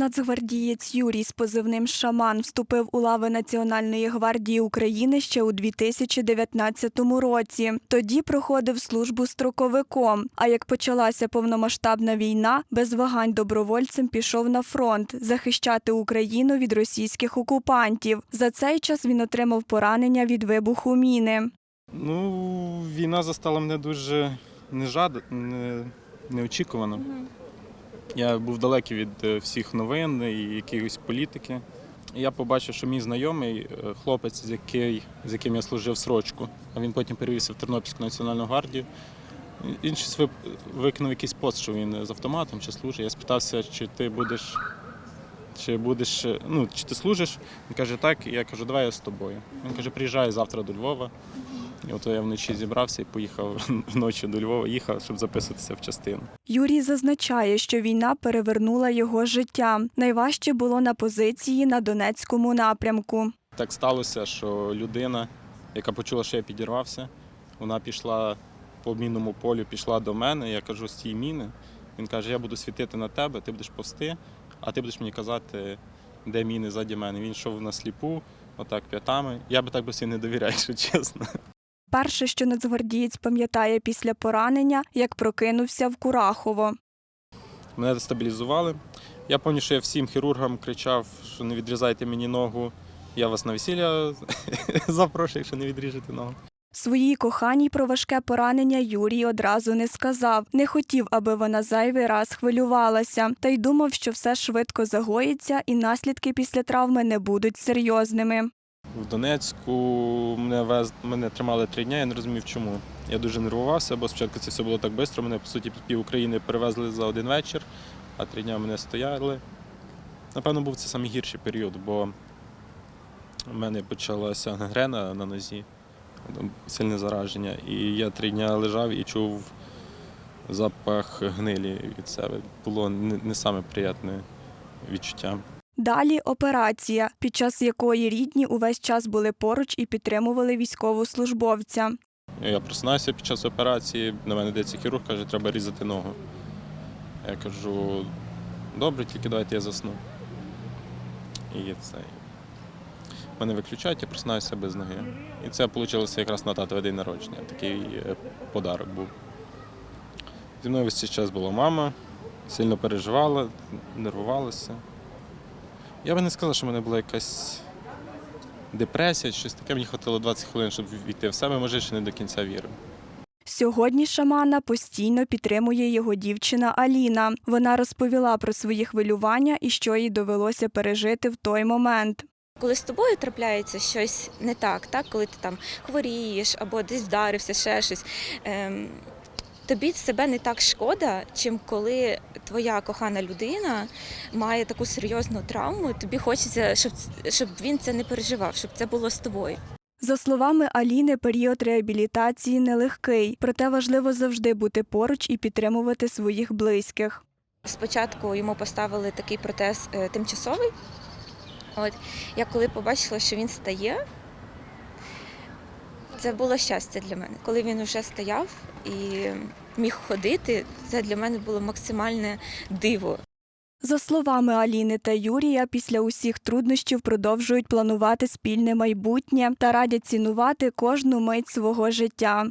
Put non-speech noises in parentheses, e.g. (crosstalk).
Нацгвардієць Юрій з позивним Шаман вступив у лави Національної гвардії України ще у 2019 році. Тоді проходив службу строковиком. А як почалася повномасштабна війна, без вагань добровольцем пішов на фронт захищати Україну від російських окупантів. За цей час він отримав поранення від вибуху міни. Ну, війна застала мене дуже нежад... не... неочікувано. Я був далекий від е, всіх новин і якихось політики. Я побачив, що мій знайомий е, хлопець, з, який, з яким я служив срочку, а він потім перевівся в Тернопільську національну гвардію. Він щось вип- якийсь пост, що він з автоматом чи служить. Я спитався, чи ти будеш, чи будеш, е, ну, чи ти служиш? Він каже, так. Я кажу, давай я з тобою. Він каже, приїжджай завтра до Львова. І от я вночі зібрався і поїхав (laughs) вночі до Львова, їхав, щоб записатися в частину. Юрій зазначає, що війна перевернула його життя. Найважче було на позиції на Донецькому напрямку. Так сталося, що людина, яка почула, що я підірвався, вона пішла по мінному полю, пішла до мене. Я кажу, стій міни. Він каже, я буду світити на тебе, ти будеш повсти, а ти будеш мені казати, де міни ззаді мене. Він йшов на сліпу, отак п'ятами. Я би так би всі не довіряв, якщо чесно. Перше, що нацгвардієць пам'ятає після поранення, як прокинувся в Курахово. Мене дестабілізували. Я пам'ятаю, що я всім хірургам кричав, що не відрізайте мені ногу. Я вас на весілля (laughs) запрошую, якщо не відріжете ногу. Своїй коханій про важке поранення Юрій одразу не сказав. Не хотів, аби вона зайвий раз хвилювалася, та й думав, що все швидко загоїться і наслідки після травми не будуть серйозними. В Донецьку мене вез... мене тримали три дні, я не розумів чому. Я дуже нервувався, бо спочатку це все було так швидко. Мене, по суті, пів України перевезли за один вечір, а три дні мене стояли. Напевно, був це найгірший період, бо в мене почалася гангрена на нозі, сильне зараження. І я три дні лежав і чув запах гнилі від себе. Було не саме приємне відчуття. Далі операція, під час якої рідні увесь час були поруч і підтримували військовослужбовця. Я просинаюся під час операції, на мене йдеться хірург, каже, треба різати ногу. Я кажу, добре, тільки давайте я засну. І це. Мене виключають, я просинаюся без ноги. І це вийшло якраз на татове день народження. Такий е, подарок був. Зі мною весь цей час була мама, сильно переживала, нервувалася. Я би не сказав, що в мене була якась депресія, щось таке. Мені хватило 20 хвилин, щоб війти в себе, може, ще не до кінця вірив. Сьогодні шамана постійно підтримує його дівчина Аліна. Вона розповіла про свої хвилювання і що їй довелося пережити в той момент. Коли з тобою трапляється щось не так, так коли ти там хворієш або десь вдарився, ще щось. Ем, тобі себе не так шкода, чим коли твоя кохана людина має таку серйозну травму. Тобі хочеться, щоб, щоб він це не переживав, щоб це було з тобою. За словами Аліни, період реабілітації нелегкий, проте важливо завжди бути поруч і підтримувати своїх близьких. Спочатку йому поставили такий протез е, тимчасовий. От я коли побачила, що він стає, це було щастя для мене. Коли він вже стояв і міг ходити, це для мене було максимальне диво. За словами Аліни та Юрія, після усіх труднощів продовжують планувати спільне майбутнє та радять цінувати кожну мить свого життя.